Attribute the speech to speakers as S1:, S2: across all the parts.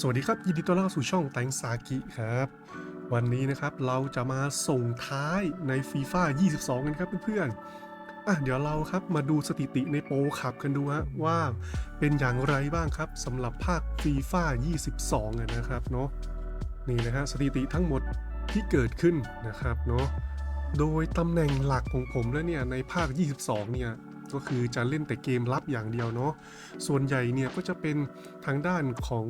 S1: สวัสดีครับ ยินดีต้อนรับสู่ช่องแตงซากิครับ วันนี้นะครับเราจะมาส่งท้ายในฟีฟ่า22 กันครับเพื่อนๆอะเดี๋ยวเราครับมาดูสถิติในโปรขับกันดูฮะว่าเป็นอย่างไรบ้างครับสำหรับภาคฟีฟ่า22นะครับเนาะนี่นะฮะสถิติทั้งหมดที่เกิดขึ้นนะครับเนาะโดยตำแหน่งหลักของผมแล้วเนี่ยในภาค 22 เนี่ย ก็คือจะเล่นแต่เกมรับอย่างเดียวเนาะส่วนใหญ่เนี่ยก็จะเป็นทางด้านของ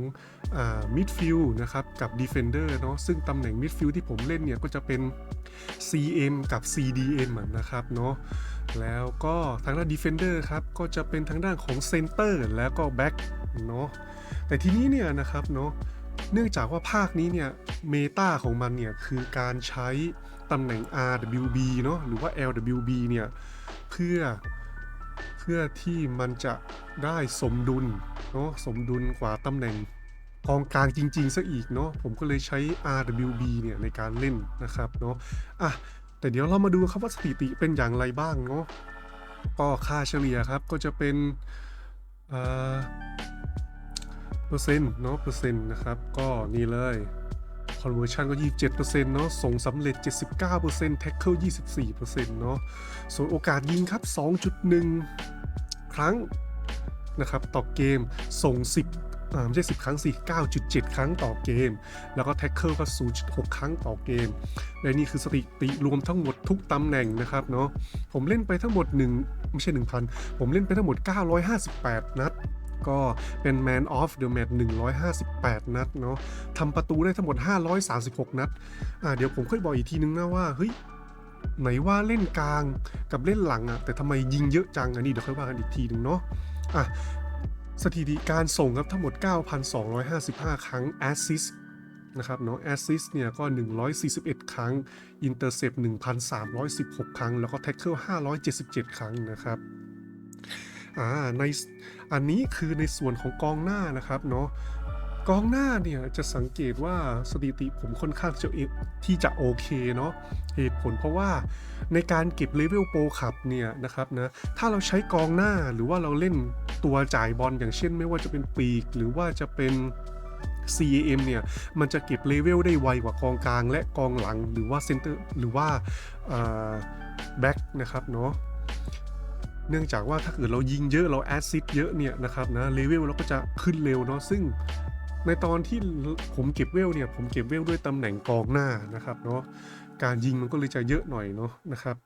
S1: มิดฟิลด์นะครับกับดีเฟนเดอร์เนาะซึ่งตำแหน่งมิดฟิลด์ที่ผมเล่นเนี่ยก็จะเป็น CM กับ CDM อะนะครับเนาะแล้วก็ทางด้านดีเฟนเดอร์ครับ ก็จะเป็นทางด้านของเซนเตอร์แล้วก็แบ็กเนาะแต่ทีนี้เนี่ยนะครับเนาะเนื่องจากว่าภาคนี้เนี่ยเมตาของมันเนี่ยคือการใช้ตำแหน่ง RWB เนาะหรือว่า LWB เนี่ยเพื่อ พื่อที่มันจะได้สมดุลเนาะสมดุลกว่าตำแหน่งกองกลางจริงๆซะอีกเนาะผมก็เลยใช้ RWB เนี่ยในการเล่นนะครับเนาะอะแต่เดี๋ยวเรามาดูครับว่าสถิติเป็นอย่างไรบ้างเนาะก็ค่าเฉลี่ยครับก็จะเป็นเอ่อเปอร์เซ็นต์เนาะเปอร์เซ็นต์นะครับก็นี่เลย conversion ก็ 27%เนาะส่งสำเร็จ 79% tackle 24%เนาะส่วนโอกาสยิงครับ 2.1 ครั้งนะครับต่อเกมส่ง 10ไม่ใช่ 10 ครั้งสิ9.7 ครั้งต่อเกม แล้วก็แท็กเกิลก็ 0.6 ครั้งต่อเกม และนี่คือสถิติรวมทั้งหมดทุกตำแหน่งนะครับเนาะผมเล่นไปทั้งหมด 1 ไม่ใช่ 1,000 ผมเล่นไปทั้งหมด 958 นัดก็เป็น Man of the Match 158 นัดเนาะทำประตูได้ทั้งหมด 536 นัด อ่าเดี๋ยวผมค่อยบอกอีกทีนึงนะว่า เฮ้ย ไหนว่าเล่นกลางกับเล่นหลังอะแต่ทำไมยิงเยอะจังอันนี้เดี๋ยวค่อยว่ากันอีกทีหนึ่งเนาะอะสถิติการส่งครับทั้งหมด 9,255 ครั้ง assist นะครับเนาะ assist เนี่ยก็ 141 ครั้ง intercept 1,316 ครั้ง แล้วก็ tackle 577 ครั้งนะครับอ่าในอันนี้คือในส่วนของกองหน้านะครับเนาะ กองหน้าเนี่ยจะสังเกตว่าสถิติผมค่อนข้างจะที่จะโอเคเนาะเหตุผลเพราะว่าในการเก็บเลเวลโปรขับเนี่ยนะครับนะถ้าเราใช้กองหน้าหรือว่าเราเล่นตัวจ่ายบอลอย่างเช่น ไม่ว่าจะเป็นปีก หรือว่าจะเป็น CAM เนี่ยมันจะเก็บเลเวลได้ไวกว่ากองกลาง และกองหลังหรือว่าเซนเตอร์หรือว่าแบ็กนะครับเนาะเนื่องจากว่าถ้าเกิดเรายิงเยอะเราแอซซิดเยอะเนี่ยนะครับนะเลเวลเราก็จะขึ้นเร็วเนาะซึ่ง ในตอนที่ผมเก็บเวลเนี่ยผมเก็บเวลด้วยตำแหน่งกองหน้านะครับเนาะการยิงมันก็เลยจะเยอะหน่อยเนาะนะครับ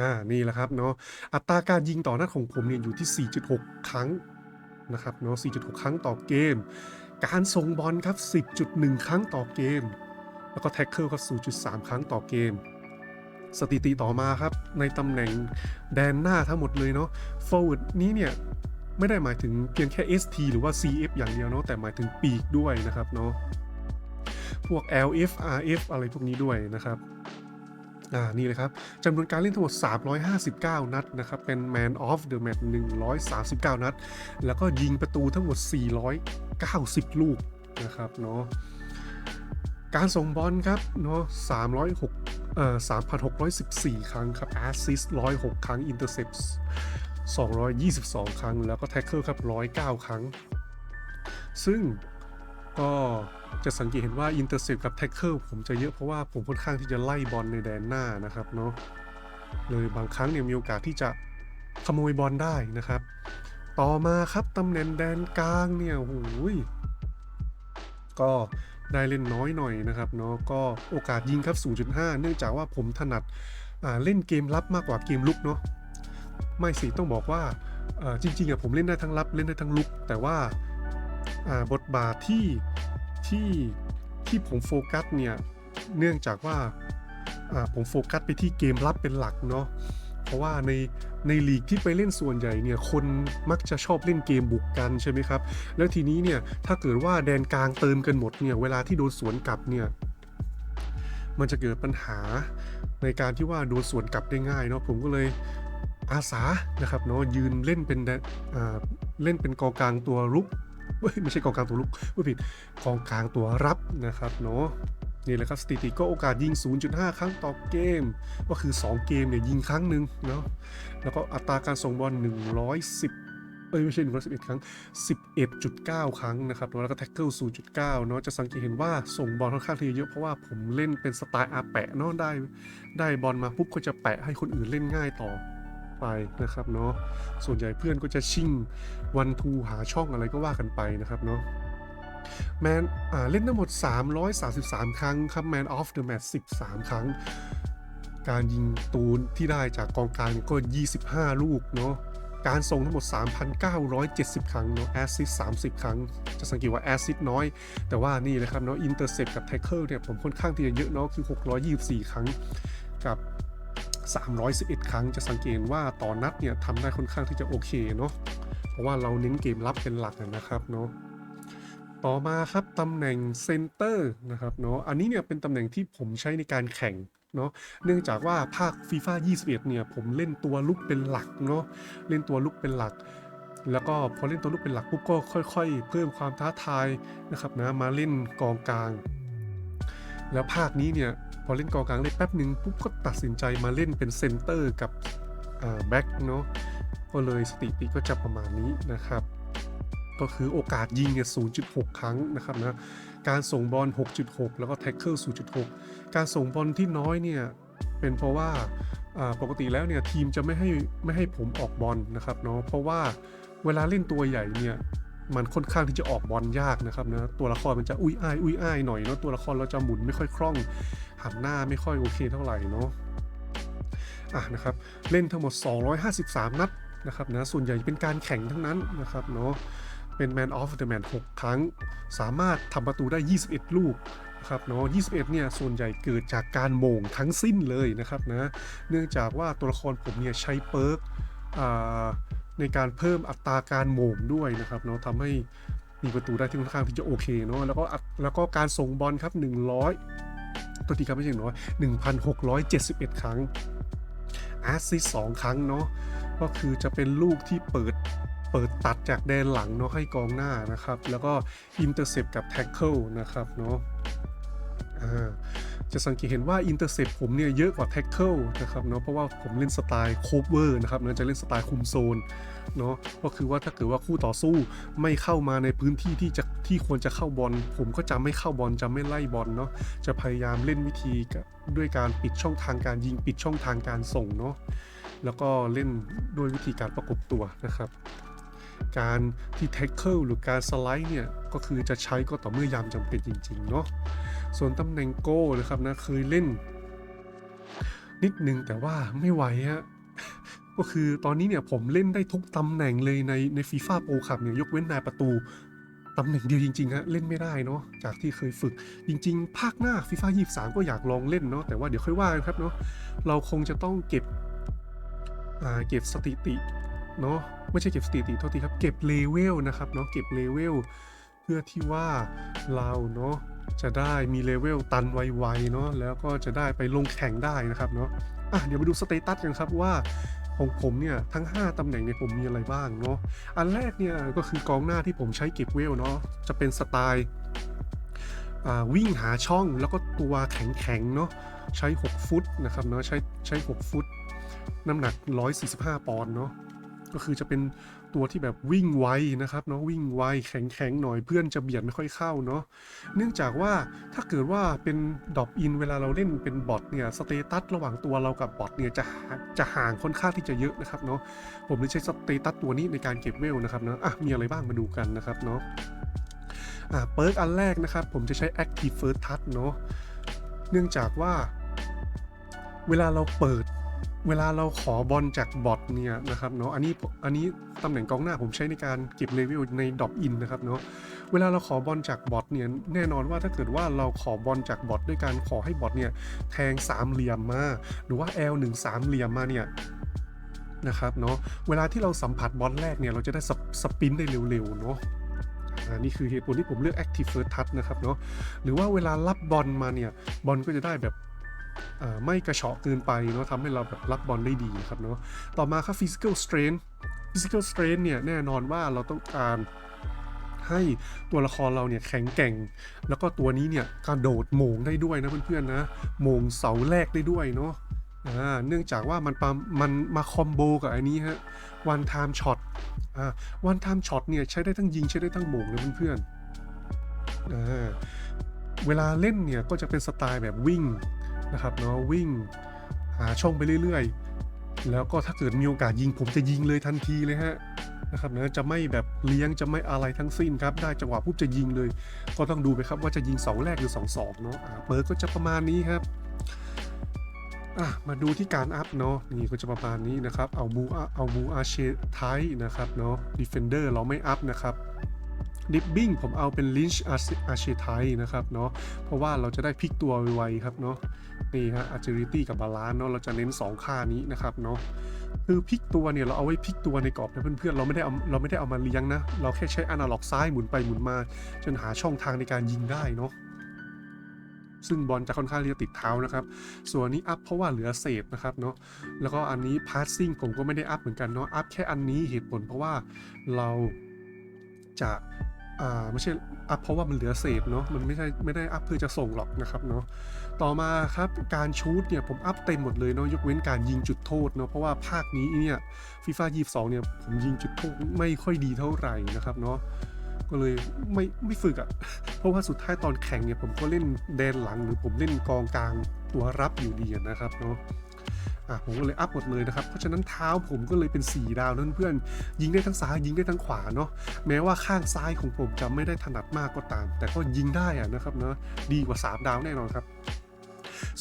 S1: อ่านี่แหละครับเนาะอัตราการยิงต่อนัดของผมเนี่ยอยู่ที่ 4.6 ครั้งนะครับเนาะ 4.6 ครั้งต่อเกม การส่งบอลครับ 10.1 ครั้งต่อเกม แล้วก็แท็กเกิลก็ 0.3 ครั้งต่อเกม สถิติต่อมาครับ ในตำแหน่งแดนหน้าทั้งหมดเลยเนาะ forward นี้เนี่ย ไม่ได้หมายถึงเพียงแค่ ST หรือว่า CF อย่างเดียวเนาะแต่หมายถึงปีกด้วยนะครับเนาะพวก LF RF อะไรพวกนี้ด้วยนะครับอ่านี่เลยครับจำนวนการเล่นทั้งหมด 359 นัดนะครับ เป็น Man of the Match 139 นัด แล้วก็ยิงประตูทั้งหมด 490 ลูกนะครับเนาะการส่งบอลครับเนาะ306เอ่อ3,614 ครั้งครับ assist 106 ครั้ง intercept 222 ครั้ง แล้วก็ tackle ครับ 109 ครั้ง ซึ่งก็จะสังเกตเห็นว่า intercept กับ tackle ผมจะเยอะเพราะว่าผมค่อนข้างที่จะไล่บอลในแดนหน้านะครับเนาะเลยบางครั้งเนี่ยมีโอกาสที่จะขโมยบอลได้นะครับ ต่อมาครับตำแหน่งแดนกลางเนี่ยโอ้ยก็ได้เล่นน้อยหน่อยนะครับเนาะก็โอกาสยิงครับ 0.5 เนื่องจากว่าผมถนัดเล่นเกมรับมากกว่าเกมลุกเนาะ ไม่สิต้องบอกว่าจริงๆอะผมเล่นได้ทั้งรับเล่นได้ทั้งลุก แต่ว่าบทบาทที่ที่ที่ผมโฟกัสเนี่ยเนื่องจากว่าอ่าผมโฟกัสไปที่เกมรับเป็นหลักเนาะเพราะว่าในในลีกที่ไปเล่นส่วนใหญ่เนี่ยคนมักจะชอบเล่นเกมบุกกันใช่ไหมครับ แล้วทีนี้เนี่ยถ้าเกิดว่าแดนกลางเติมกันหมดเนี่ยเวลาที่โดนสวนกลับเนี่ยมันจะเกิดปัญหาในการที่ว่าโดนสวนกลับได้ง่ายเนาะผมก็เลย อาสานะครับเนาะยืนเล่นเป็นเล่นเป็นกองกลางตัวรุกเว้ยไม่ใช่กองกลางตัวรุกไม่ผิดกองกลางตัวรับนะครับเนาะนี่แหละครับสถิติก็โอกาสยิง 0.5 ครั้งต่อเกม ก็คือ 2 เกมเนี่ยยิงครั้งหนึ่งเนาะแล้วก็อัตราการส่งบอล 110อ้ยไม่ใช่ 111 ครั้ง 11.9 ครั้งนะครับแล้วก็แท็กเกิล 0.9 เนาะจะสังเกตเห็นว่าส่งบอลค่อนข้างที่จะเยอะเพราะว่าผมเล่นเป็นสไตล์อาแปะเนาะได้ ได้บอลมาปุ๊บก็จะแปะให้คนอื่นเล่นง่ายต่อ ไปนะครับเนาะส่วนใหญ่เพื่อนก็จะชิ่งวันทูหาช่องอะไรก็ว่ากันไปนะครับเนาะแมนเล่นทั้งหมด 333 ครั้งครับแมนออฟเดอะแมตช์13 ครั้ง การยิงตูนที่ได้จากกองกลางก็ 25 ลูกเนาะการส่งทั้งหมด 3,970 ครั้งเนาะแอสซิส30 ครั้ง จะสังเกตว่าแอสซิสน้อย แต่ว่านี่เลยครับเนาะอินเตอร์เซปกับแท็กเกิลเนี่ยผมค่อนข้างที่จะเยอะเนาะคือ 624 ครั้งกับ 311 ครั้งจะสังเกตว่าต่อนัดเนี่ยทำได้ค่อนข้างที่จะโอเคเนาะเพราะว่าเราเน้นเกมรับเป็นหลักนะครับเนาะต่อมาครับตำแหน่งเซนเตอร์นะครับเนาะอันนี้เนี่ยเป็นตำแหน่งที่ผมใช้ในการแข่งเนาะเนื่องจากว่าภาค FIFA 21 เนี่ยผมเล่นตัวลุกเป็นหลักเนาะเล่นตัวลุกเป็นหลัก แล้วก็พอเล่นตัวลุกเป็นหลักปุ๊บก็ค่อย ๆ เพิ่มความท้าทายนะครับนะมาเล่นกองกลาง แล้วภาคนี้เนี่ย พอเล่นกองกลางได้แป๊บหนึ่งปุ๊บก็ตัดสินใจมาเล่นเป็นเซนเตอร์กับแบ็กเนาะก็เลยสถิติก็จะประมาณนี้นะครับ ก็คือโอกาสยิงเนี่ย 0.6 ครั้งนะครับนะ การส่งบอล 6.6 แล้วก็แท็กเกิล 0.6 การส่งบอลที่น้อยเนี่ย เป็นเพราะว่าอ่าปกติแล้วเนี่ยทีมจะไม่ให้ไม่ให้ผมออกบอลนะครับเนาะ เพราะว่าเวลาเล่นตัวใหญ่เนี่ย มันค่อนข้างที่จะออกบอลยากนะครับนะตัวละครมันจะอุ้ยอ้ายอุ้ยอ้ายหน่อยเนาะตัวละครเราจะหมุนไม่ค่อยคล่องหันหน้าไม่ค่อยโอเคเท่าไหร่เนาะอะนะครับเล่นทั้งหมด 253 นัดนะครับนะส่วนใหญ่เป็นการแข่งทั้งนั้นนะครับเนาะเป็น Man of the Man 6 ครั้ง สามารถทำประตูได้ 21 ลูกนะครับเนาะ21 เนี่ย ส่วนใหญ่เกิดจากการโมงทั้งสิ้นเลยนะครับนะ เนื่องจากว่าตัวละครผมเนี่ยใช้เปิร์กอ่า ในการเพิ่มอัตราการโหม่งด้วยนะครับเนาะทำให้มีประตูได้ที่ค่อนข้างที่จะโอเคเนาะแล้วก็แล้วก็การส่งบอลครับ 100ตัวทีครับไม่ใช่น้อย 1,671 ครั้งแอสซิสสองครั้งเนาะก็คือจะเป็นลูกที่เปิดเปิดตัดจากแดนหลังเนาะให้กองหน้านะครับ แล้วก็อินเตอร์เซปกับแท็กเกิลนะครับเนาะ จะสังเกตเห็นว่าอินเตอร์เซปผมเนี่ยเยอะกว่าแท็กเกิลนะครับเนาะเพราะว่าผมเล่นสไตล์โคเวอร์นะครับเนาะจะเล่นสไตล์คุมโซนเนาะก็คือว่าถ้าเกิดว่าคู่ต่อสู้ไม่เข้ามาในพื้นที่ที่จะที่ควรจะเข้าบอลผมก็จะไม่เข้าบอลจะไม่ไล่บอลเนาะจะพยายามเล่นวิธีด้วยการปิดช่องทางการยิงปิดช่องทางการส่งเนาะแล้วก็เล่นด้วยวิธีการประกบตัวนะครับการที่แท็กเกิลหรือการสไลด์เนี่ยก็คือจะใช้ก็ต่อเมื่อยามจำเป็นจริงๆเนาะ ส่วนตำแหน่งโก้นะครับนะเคยเล่น นิดนึงแต่ว่าไม่ไหวฮะก็คือตอนนี้เนี่ยผมเล่นได้ทุกตำแหน่งเลยในในฟีฟ่าโปรคับเนี่ยยกเว้นนายประตูตำแหน่งเดียวจริงๆฮะเล่นไม่ได้เนาะจากที่เคยฝึกจริง ๆ ภาคหน้าฟีฟ่า23ก็อยากลองเล่นเนาะแต่ว่าเดี๋ยวค่อยว่ากันครับเนาะเราคงจะต้องเก็บอ่าเก็บสถิติเนาะไม่ใช่เก็บสถิติโทษทีครับเก็บเลเวลนะครับเนาะเก็บเลเวลเพื่อที่ว่าเราเนาะ จะได้มีเลเวลตันไวๆเนาะแล้วก็จะได้ไปลงแข่งได้นะครับเนาะอะเดี๋ยวมาดูสเตตัสกันครับว่าของผมเนี่ยทั้ง 5ตำแหน่งเนี่ยผมมีอะไรบ้างเนาะอันแรกเนี่ยก็คือกองหน้าที่ผมใช้เก็บเวลเนาะจะเป็นสไตล์วิ่งหาช่องแล้วก็ตัวแข็งๆเนาะใช้ 6 ฟุตนะครับเนาะใช้ใช้ 6 ฟุต น้ำหนัก 145 ปอนด์เนาะก็คือจะเป็น ตัวที่แบบวิ่งไวนะครับเนาะวิ่งไวแข็งแข็งๆหน่อยเพื่อนจะเบียดไม่ค่อยเข้าเนาะเนื่องจากว่าถ้าเกิดว่าเป็นดอปอินเวลาเราเล่นเป็นบอทเนี่ยสเตตัสระหว่างตัวเรากับบอทเนี่ยจะจะห่างค่อนข้างที่จะเยอะนะครับเนาะผมเลยใช้สเตตัสตัวนี้ในการเก็บเวลนะครับเนาะอะมีอะไรบ้างมาดูกันนะครับเนาะอะเปิร์กอันแรกนะครับผมจะใช้ Active First Touch เนาะเนื่องจากว่าเวลาเราเปิด เวลาเราขอบอลจากบอทเนี่ยนะครับเนาะอันนี้อันนี้ตำแหน่งกองหน้าผมใช้ในการเก็บเลเวลในดอปอินนะครับเนาะเวลาเราขอบอลจากบอทเนี่ยแน่นอนว่าถ้าเกิดว่าเราขอบอลจากบอทด้วยการขอให้บอทเนี่ยแทงสามเหลี่ยมมาหรือว่า L 1 สามเหลี่ยมมาเนี่ยนะครับเนาะเวลาที่เราสัมผัสบอลแรกเนี่ยเราจะได้สปสปรินได้เร็วๆเนาะอ่านี่คือเหตุผลที่ผมเลือก Active First Touch นะครับเนาะหรือว่าเวลารับบอลมาเนี่ยบอลก็จะได้แบบ ไม่กระเฉาะเกินไปเนาะทำให้เราแบบรับบอลได้ดีครับเนาะต่อมาครับ physical strength physical strength เนี่ยแน่นอนว่าเราต้องการให้ตัวละครเราเนี่ยแข็งแกร่ง แล้วก็ตัวนี้เนี่ยกระโดดโมงได้ด้วยนะเพื่อนๆนะโมงเสาแรกได้ด้วยเนาะเนื่องจากว่ามันมันมาคอมโบกับอันนี้ฮะวันไทม์ช็อตวันไทม์ช็อตเนี่ยใช้ได้ทั้งยิงใช้ได้ทั้งโมงนะเพื่อนๆอ่าเวลาเล่นเนี่ยก็จะเป็นสไตล์แบบวิ่ง นะครับเนาะวิ่งหาช่องไปเรื่อยๆ แล้วก็ถ้าเกิดมีโอกาสยิงผมจะยิงเลยทันทีเลยฮะนะครับนะจะไม่แบบเลี้ยงจะไม่อะไรทั้งสิ้นครับได้จังหวะปุ๊บจะยิงเลย ก็ต้องดูไปครับว่าจะยิงเสาแรกหรือสองสองเนาะเปิดก็จะประมาณนี้ครับอะมาดูที่การอัพเนาะนี่ก็จะประมาณนี้นะครับ เอาบูเอาบูอาเชไทนะครับเนาะดีเฟนเดอร์เราไม่อัพนะครับดิบบิ้งผมเอาเป็นลินช์อาเชไทนะครับเนาะเพราะว่าเราจะได้พลิกตัวไวๆครับเนาะ นี่ฮะ agility กับบาลานเนาะเราจะเน้น 2 ค่านี้นะครับเนาะคือพลิกตัวเนี่ยเราเอาไว้พลิกตัวในกรอบนะเพื่อนๆเราไม่ได้เอาเราไม่ได้เอามาเลี้ยงนะ เราแค่ใช้อนาล็อกซ้ายหมุนไปหมุนมา จนหาช่องทางในการยิงได้เนาะซึ่งบอลจะค่อนข้างที่จะติดเท้านะครับ ส่วนนี้อัพเพราะว่าเหลือเศษนะครับเนาะ แล้วก็อันนี้พาสซิ่งผมก็ไม่ได้อัพเหมือนกันเนาะ อัพแค่อันนี้เหตุผลเพราะว่าเราจะอ่าไม่ใช่อัพเพราะว่ามันเหลือเศษเนาะ มันไม่ใช่ไม่ได้อัพเพื่อจะส่งหรอกนะครับเนาะ ต่อมาครับการชูตเนี่ยผมอัพเต็มหมดเลยเนาะยกเว้นการยิงจุดโทษเนาะเพราะว่าภาคนี้เนี่ยฟีฟ่า22เนี่ยผมยิงจุดโทษไม่ค่อยดีเท่าไหร่นะครับเนาะก็เลยไม่ไม่ฝึกอะ่ะเพราะว่าสุดท้ายตอนแข่งเนี่ยผมก็เล่นแดนหลังหรือผมเล่นกองกลางตัวรับอยู่ดีนะครับเนาะอะผมก็เลยอัพหมดเลยนะครับ เพราะฉะนั้นเท้าผมก็เลยเป็น 4 ดาวนั่นเพื่อนยิงได้ทั้งซ้ายยิงได้ทั้งขวาเนาะแม้ว่าข้างซ้ายของผมจะไม่ได้ถนัดมากก็ตาม แต่ก็ยิงได้อะนะครับเนาะดีกว่า 3 ดาวแน่นอนครับ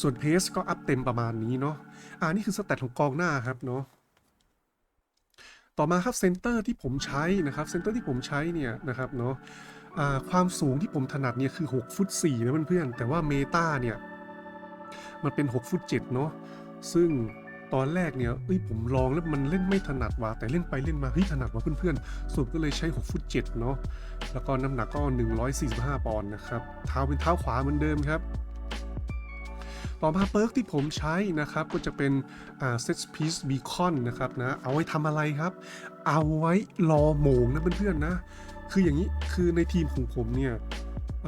S1: ส่วนเพสก็อัพเต็มประมาณนี้เนาะอ่านี่คือสเตตของกองหน้าครับเนาะต่อมาครับเซนเตอร์ที่ผมใช้นะครับเซนเตอร์ที่ผมใช้เนี่ยนะครับเนาะความสูงที่ผมถนัดเนี่ยคือ 6 ฟุต4นะเพื่อนๆแต่ว่าเมตาเนี่ยมันเป็น 6 ฟุต7เนาะซึ่งตอนแรกเนี่ยเอ้ยผมลองแล้วมันเล่นไม่ถนัดว่ะแต่เล่นไปเล่นมาเฮ้ยถนัดว่ะเพื่อนๆสรุปก็เลยใช้ 6 ฟุต7เนาะแล้วก็น้ำหนักก็ 145 ปอนด์นะครับเท้าเป็นเท้าขวาเหมือนเดิมครับ ต่อมาเปิร์กที่ผมใช้นะครับก็จะเป็นอ่า set piece beacon นะครับนะเอาไว้ทำอะไรครับ เอาไว้รอโมงนะเพื่อนๆนะ คืออย่างนี้คือในทีมของผมเนี่ยเ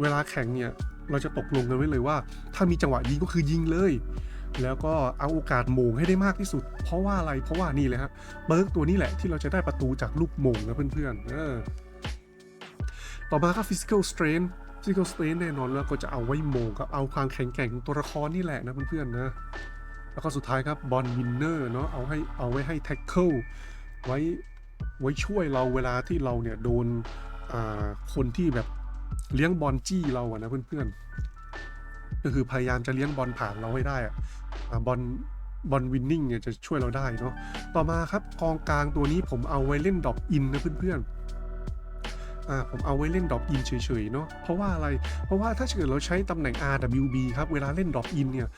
S1: เวลาแข่งเนี่ยเราจะตกลงกันไว้เลยว่า ถ้ามีจังหวะยิงก็คือยิงเลย แล้วก็เอาโอกาสโมงให้ได้มากที่สุด เพราะว่าอะไรเพราะว่านี่เลยครับเบิร์กตัวนี้แหละที่เราจะได้ประตูจากลูกโมงนะเพื่อนๆต่อมาครับ physical strength physical strength แน่นอนแล้วก็จะเอาไว้โมงกับเอาความแข็งแกร่งของตัวละครนี่แหละนะเพื่อนๆนะ แล้วก็สุดท้ายครับบอลวินเนอร์เนาะเอาให้เอาไว้ให้แท็กเกิลไว้ไว้ช่วยเราเวลาที่เราเนี่ยโดนคนที่แบบเลี้ยงบอลจี้เราอะนะเพื่อนๆ ก็คือพยายามจะเลี้ยงบอลผ่านเราให้ได้อะอ่าบอลบอลวินนิ่งเนี่ยจะช่วยเราได้เนาะต่อมาครับกองกลางตัวนี้ผมเอาไว้เล่นดรอปอินนะเพื่อนๆ อ่าผมเอาไว้เล่นดรอปอินเฉยๆเนาะเพราะว่าอะไร เพราะว่าถ้าเกิดเราใช้ตำแหน่ง RWB ครับเวลาเล่นดรอปอินเนี่ย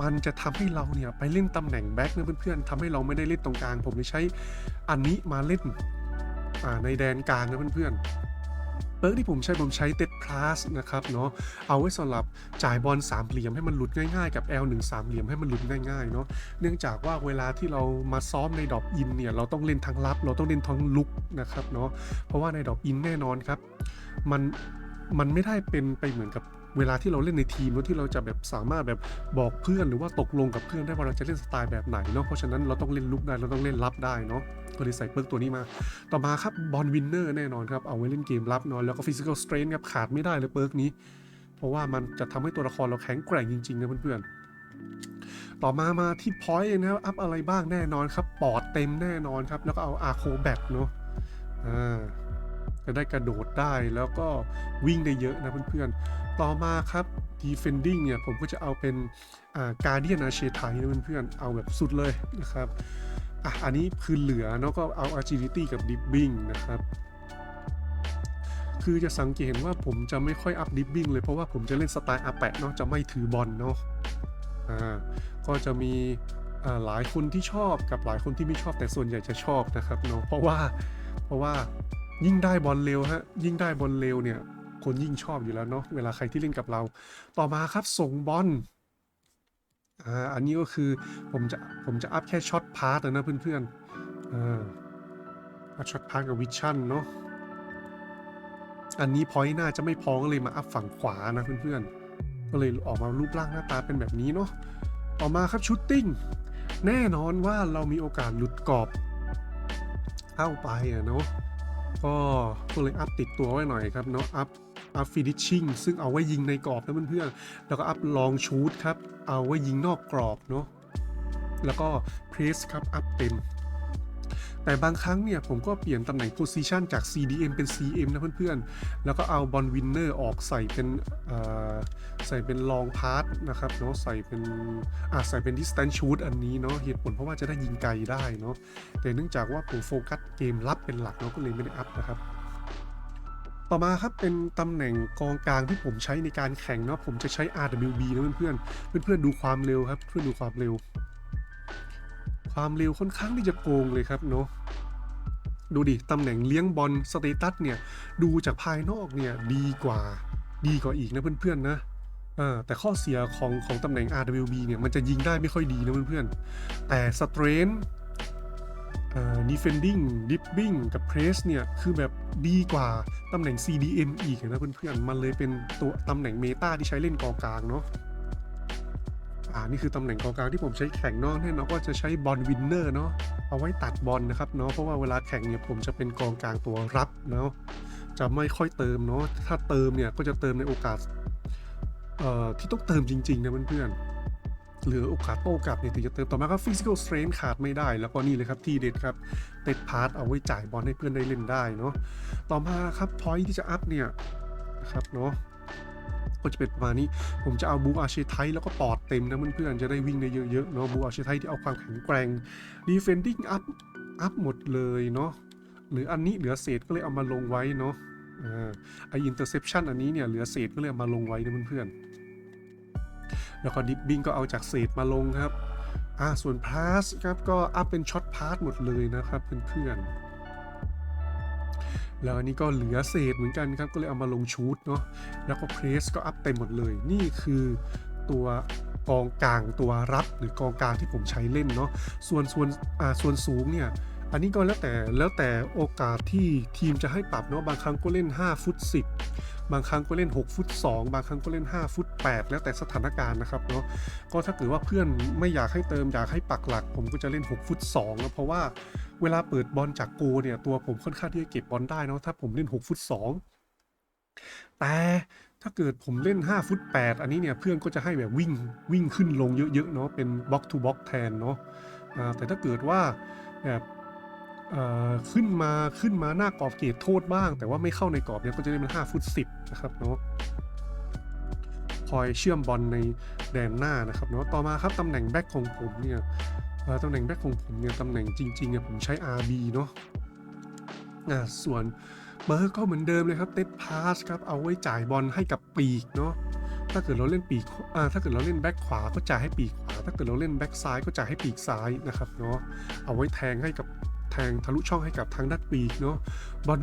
S1: มันจะทำให้เราเนี่ยไปเล่นตำแหน่งแบ็กนะเพื่อนๆทำให้เราไม่ได้เล่นตรงกลาง ผมเลยใช้อันนี้มาเล่นอ่าในแดนกลางนะเพื่อนๆ เปิร์กที่ผมใช้ผมใช้เต็ดพลาสนะครับเนาะเอาไว้สำหรับจ่ายบอลสามเหลี่ยมให้มันหลุดง่ายๆกับ L1 สามเหลี่ยมให้มันหลุดง่ายๆเนาะเนื่องจากว่าเวลาที่เรามาซ้อมในดอปอินเนี่ยเราต้องเล่นทั้งรับ เราต้องเล่นทั้งลุกนะครับเนาะเพราะว่าในดอปอินแน่นอนครับ มันมันไม่ได้เป็นไปเหมือนกับ เวลาที่เราเล่นในทีมแล้วที่เราจะแบบสามารถแบบบอกเพื่อนหรือว่าตกลงกับเพื่อนได้ว่าเราจะเล่นสไตล์แบบไหนเนาะเพราะฉะนั้นเราต้องเล่นลุกได้เราต้องเล่นรับได้เนาะก็เลยใส่เปิร์กตัวนี้มา ต่อมาครับบอลวินเนอร์แน่นอนครับเอาไว้เล่นเกมรับเนาะแล้วก็ฟิสิกอลสเตรนท์ครับขาดไม่ได้เลยเปิร์กนี้ เพราะว่ามันจะทำให้ตัวละครเราแข็งแกร่งจริงๆนะเพื่อนๆต่อมามาที่พอยต์นะครับอัพอะไรบ้างแน่นอนครับปอดเต็มแน่นอนครับแล้วก็เอาอาโคแบทเนาะอ่าจะได้กระโดดได้แล้วก็วิ่งได้เยอะนะเพื่อนๆ ต่อมาครับ defending เนี่ย ผมก็จะเอาเป็นอ่า guardian อาเชไทยนะเพื่อนๆเอาแบบสุดเลยนะครับอะอันนี้คือเหลือเนาะก็เอา agility กับ dipping นะครับ คือจะสังเกตว่าผมจะไม่ค่อยอัพ dipping เลยเพราะว่าผมจะเล่นสไตล์อาแปะเนาะจะไม่ถือบอลเนาะอ่าก็จะมีหลายคนที่ชอบกับหลายคนที่ไม่ชอบแต่ส่วนใหญ่จะชอบนะครับเนาะเพราะว่าเพราะว่ายิ่งได้บอลเร็วฮะยิ่งได้บอลเร็วเนี่ย คนยิ่งชอบอยู่แล้วเนาะเวลาใครที่เล่นกับเรา ต่อมาครับส่งบอลอ่าอันนี้ก็คือผมจะผมจะอัพแค่ช็อตพาร์ตนะเพื่อนๆอ่าอัพช็อตพาร์ตกับวิชั่นเนาะอันนี้พอยต์น่าจะไม่พอก็เลยมาอัพฝั่งขวานะเพื่อนๆ ก็เลยออกมารูปร่างหน้าตาเป็นแบบนี้เนาะต่อมาครับชูตติ้งแน่นอนว่าเรามีโอกาสหลุดกรอบเข้าไปอะเนาะก็ก็เลยอัพติดตัวไว้หน่อยครับเนาะอัพ อัพฟินิชชิ่งซึ่งเอาไว้ยิงในกรอบนะเพื่อนๆแล้วก็อัพลองชูตครับ เอาไว้ยิงนอกกรอบเนาะแล้วก็เพรสครับอัพเต็มแต่บางครั้งเนี่ยผมก็เปลี่ยนตำแหน่ง position จาก CDM เป็น CM นะเพื่อนๆ แล้วก็เอาบอลวินเนอร์ออกใส่เป็นใส่เป็นลองพาร์ทนะครับเนาะใส่เป็นอ่าใส่เป็น distance shoot อันนี้เนาะเหตุผลเพราะว่าจะได้ยิงไกลได้เนาะแต่เนื่องจากว่าผมโฟกัสเกมรับเป็นหลักเนาะก็เลยไม่ได้อัพนะครับ ต่อมาครับเป็นตำแหน่งกองกลางที่ผมใช้ในการแข่งเนาะผมจะใช้ RWB นะเพื่อนๆเพื่อนๆดูความเร็วครับเพื่อนดูความเร็ว ความเร็วค่อนข้างที่จะโกงเลยครับเนาะดูดิตำแหน่งเลี้ยงบอลสเตตัสเนี่ยดูจากภายนอกเนี่ยดีกว่าดีกว่าอีกนะเพื่อนๆนะเออแต่ข้อเสียของของตำแหน่ง RWB เนี่ยมันจะยิงได้ไม่ค่อยดีนะเพื่อนๆแต่ Strength เอ่อ Defending Dipping กับ Press เนี่ย คือแบบดีกว่าตำแหน่ง CDM อีกนะเพื่อนๆ มันเลยเป็นตัวตำแหน่งเมตาที่ใช้เล่นกองกลางเนาะอ่านี่คือตำแหน่งกองกลางที่ผมใช้แข่งนาะแน่นอนว่าจะใช้บอลวินเนอร์เนาะเอาไว้ตัดบอลนะครับเนาะเพราะว่าเวลาแข่งเนี่ยผมจะเป็นกองกลางตัวรับเนาะจะไม่ค่อยเติมเนาะถ้าเติมเนี่ยก็จะเติมในโอกาสที่ต้องเติมจริงๆนะเพื่อนๆ เหลือโอกาสโต้กลับเนี่ยถึงจะเติมต่อมาก็ physical strength ขาดไม่ได้ แล้วก็นี่เลยครับที่เด็ดครับเต็ดพาร์ทเอาไว้จ่ายบอลให้เพื่อนได้เล่นได้เนาะต่อมาครับพอยที่จะอัพเนี่ยนะครับเนาะก็จะเป็นประมาณนี้ ผมจะเอาบูอาเชไทแล้วก็ปอดเต็มนะเพื่อนๆ จะได้วิ่งได้เยอะๆ เนาะบูอาเชไทที่เอาความแข็งแกร่ง defending up up หมดเลยเนาะ หรืออันนี้เหลือเศษก็เลยเอามาลงไว้เนาะไอ่าไอ interception อันนี้เนี่ยเหลือเศษก็เลยเอามาลงไว้นะเพื่อนๆ แล้วก็ dipping ก็เอาจากเศษมาลงครับอ่าส่วน pass ครับก็อัพเป็น shot pass หมดเลยนะครับเพื่อนๆแล้วอันนี้ก็เหลือเศษเหมือนกันครับก็เลยเอามาลงชูดเนาะแล้วก็เพรสก็อัพเต็มหมดเลย นี่คือตัวกองกลางตัวรับหรือกองกลางที่ผมใช้เล่นเนาะส่วนส่วนอ่าส่วนสูงเนี่ยอันนี้ก็แล้วแต่แล้วแต่โอกาสที่ทีมจะให้ปรับเนาะบางครั้งก็เล่น 5 ฟุต 10 บางครั้งก็เล่น 6 ฟุต 2 บางครั้งก็เล่น 5 ฟุต 8 แล้วแต่สถานการณ์นะครับเนาะก็ถ้าเกิดว่าเพื่อนไม่อยากให้เติมอยากให้ปักหลัก ผมก็จะเล่น 6 ฟุต2นะเพราะว่าเวลาเปิดบอลจากโกเนี่ยตัวผมค่อนข้างที่จะเก็บบอลได้เนาะถ้าผมเล่น 6 ฟุต 2 แต่ถ้าเกิดผมเล่น 5 ฟุต 8 อันนี้เนี่ยเพื่อนก็จะให้แบบวิ่งวิ่งขึ้นลงเยอะๆเนาะเป็นบล็อกทูบล็อกแทนเนาะแต่ถ้าเกิดว่าแบบ ขึ้นมาขึ้นมาหน้ากรอบเขตโทษบ้าง แต่ว่าไม่เข้าในกรอบเนี่ยก็จะได้เป็น5ฟุต10นะครับเนาะคอยเชื่อมบอลในแดนหน้านะครับเนาะต่อมาครับตำแหน่งแบ็คของผมเนี่ยตำแหน่งแบ็คของผมเนี่ยตำแหน่งจริงๆเนี่ยผมใช้ RB เนาะอ่าส่วนเบอร์ก็เหมือนเดิมเลยครับเต็ดพาสครับเอาไว้จ่ายบอลให้กับปีกเนาะถ้าเกิดเราเล่นปีกอ่าถ้าเกิดเราเล่นแบ็คขวาก็จ่ายให้ปีกขวา ถ้าเกิดเราเล่นแบ็คซ้ายก็จ่ายให้ปีกซ้ายนะครับเนาะเอาไว้แทงให้กับ แทงทะลุช่องให้กับทางด้านปีกเนาะบอล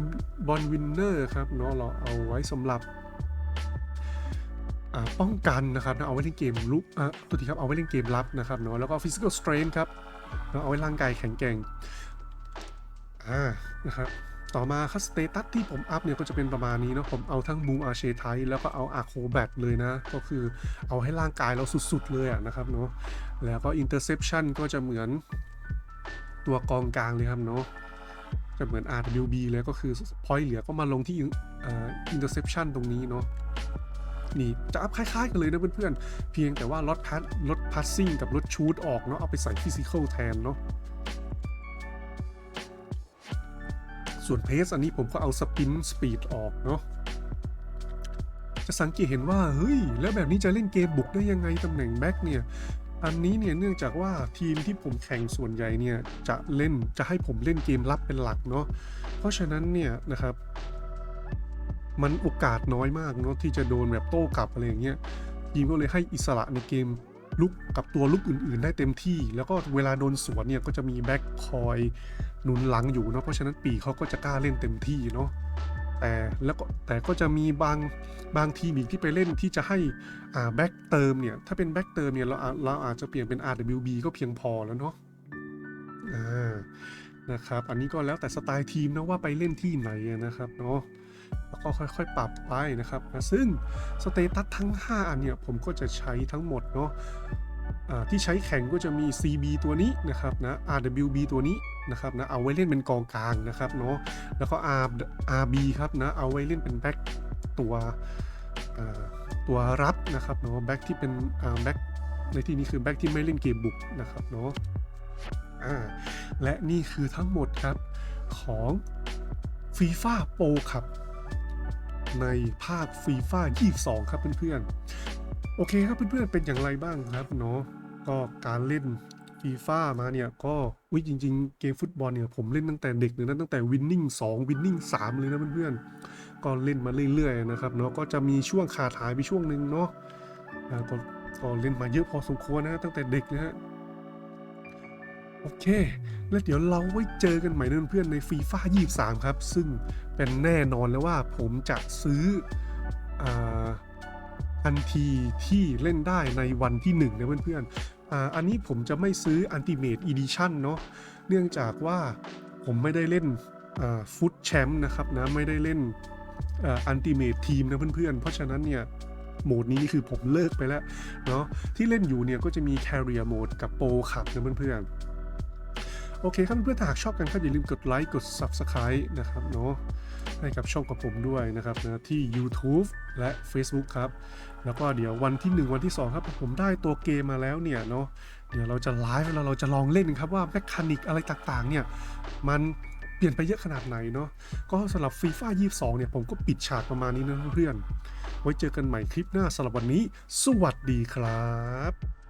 S1: บอลวินเนอร์ครับเนาะเราเอาไว้สำหรับป้องกันนะครับนะเอาไว้เล่นเกมลุกตัวทีครับเอาไว้เล่นเกมรับนะครับเนาะแล้วก็ physical strength ครับเนาเอาไว้ร่างกายแข็งแกร่งอ่านะครับต่อมาคัสเตตัสที่ผมอัพเนี่ยก็จะเป็นประมาณนี้เนาะผมเอาทั้งบูมอาเชไทแล้วก็เอาอาโคแบทเลยนะ ก็คือเอาให้ร่างกายเราสุดๆเลยอะนะครับเนาะแล้วก็อินเตอร์เซ t ชันก็จะเหมือน ตัวกองกลางเลยครับเนาะจะเหมือน RWB เลยก็คือพอยเหลือก็มาลงที่อินเตอร์เซ t ชันตรงนี้เนาะนี่จะอัพคล้ายๆกันเลยนะเพื่อนๆ เพียงแต่ว่าลดพัดลดพัสซิ่งกับลดชูดออกเนาะเอาไปใส่ฟิสิกอลแทนเนาะส่วนเพสอันนี้ผมก็เอาสปินสปีดออกเนาะจะสังเกตเห็นว่า เฮ้ย แล้วแบบนี้จะเล่นเกมบุกได้ยังไงตำแหน่งแบ็กเนี่ย อันนี้เนี่ยเนื่องจากว่าทีมที่ผมแข่งส่วนใหญ่เนี่ยจะเล่นจะให้ผมเล่นเกมรับเป็นหลักเนาะเพราะฉะนั้นเนี่ยนะครับมันโอกาสน้อยมากเนาะที่จะโดนแบบโต้กลับอะไรอย่างเงี้ยทีมก็เลยให้อิสระในเกมลุกกับตัวลุกอื่น ๆ ได้เต็มที่ แล้วก็เวลาโดนสวนเนี่ยก็จะมีแบ็คคอยหนุนหลังอยู่เนาะเพราะฉะนั้นปีเขาก็จะกล้าเล่นเต็มที่เนาะ แต่แล้วก็แต่ก็จะมีบางบางทีมอีกที่ไปเล่นที่จะให้อ่าแบ็คเติมเนี่ย ถ้าเป็นแบ็คเติมเนี่ยเราเราอาจจะเปลี่ยนเป็น RWB ก็เพียงพอแล้วเนาะอ่านะครับ อันนี้ก็แล้วแต่สไตล์ทีมนะว่าไปเล่นที่ไหนนะครับเนาะแล้วก็ค่อยๆ ปรับไปนะครับ ซึ่งสเตตัสทั้ง 5 อันเนี่ยผมก็จะใช้ทั้งหมดเนาะที่ใช้แข่งก็จะมี CB ตัวนี้นะครับนะ RWB ตัวนี้ นะครับนะเอาไว้เล่นเป็นกองกลางนะครับเนาะแล้วก็ R RB ครับนะเอาไว้เล่นเป็นแบ็คตัวตัวรับนะครับเนาะแบ็คที่เป็นแบ็คในที่นี้คือแบ็คที่ไม่เล่นเกมบุกนะครับเนาะและนี่คือทั้งหมดครับของ FIFA Pro ครับในภาค FIFA 22 ครับเพื่อนๆ โอเคครับเพื่อนๆ เป็นอย่างไรบ้างครับเนาะก็การเล่น ฟีฟ่ามาเนี่ยก็วิจริง ๆ เกมฟุตบอลเนี่ยผมเล่นตั้งแต่เด็กเลยนะตั้งแต่วินนิ่ง2วินนิ่ง3เลยนะเพื่อนๆก็เล่นมาเรื่อยๆนะครับเนาะก็จะมีช่วงขาดหายไปช่วงหนึ่งเนาะก็ก็เล่นมาเยอะพอสมควรนะตั้งแต่เด็กนะฮะโอเค แล้วเดี๋ยวเราไว้เจอกันใหม่นะเพื่อนๆในฟีฟ่า23 ครับ ซึ่งเป็นแน่นอนแล้วว่าผมจะซื้ออ่าทันทีที่เล่นได้ในวันที่1นะเพื่อนๆ อันนี้ผมจะไม่ซื้อ Ultimate Edition เนาะเนื่องจากว่าผมไม่ได้เล่นฟุตแชมป์นะครับนะไม่ได้เล่นอันติเมททีมนะเพื่อนๆ เพราะฉะนั้นเนี่ยโหมดนี้คือผมเลิกไปแล้วเนาะที่เล่นอยู่เนี่ยก็จะมีแคริเอร์โหมดกับโปรขับนะเพื่อนๆ โอเคครับเพื่อนๆถ้าหากชอบกันครับอย่าลืมกดไลค์กด Subscribe นะครับเนาะให้กับช่องของผมด้วยนะครับนะที่ YouTube และ Facebook ครับ แล้วก็เดี๋ยววันที่ 1 วันที่ 2 ครับผมได้ตัวเกมมาแล้วเนี่ยเนาะเดี๋ยวเราจะไลฟ์แล้วเราจะลองเล่นครับว่าแมคานิกอะไรต่างๆเนี่ยมันเปลี่ยนไปเยอะขนาดไหนเนาะก็สำหรับฟีฟ่า22 เนี่ยผมก็ปิดฉากประมาณนี้นะเพื่อนๆไว้เจอกันใหม่คลิปหน้าสำหรับวันนี้ สวัสดีครับ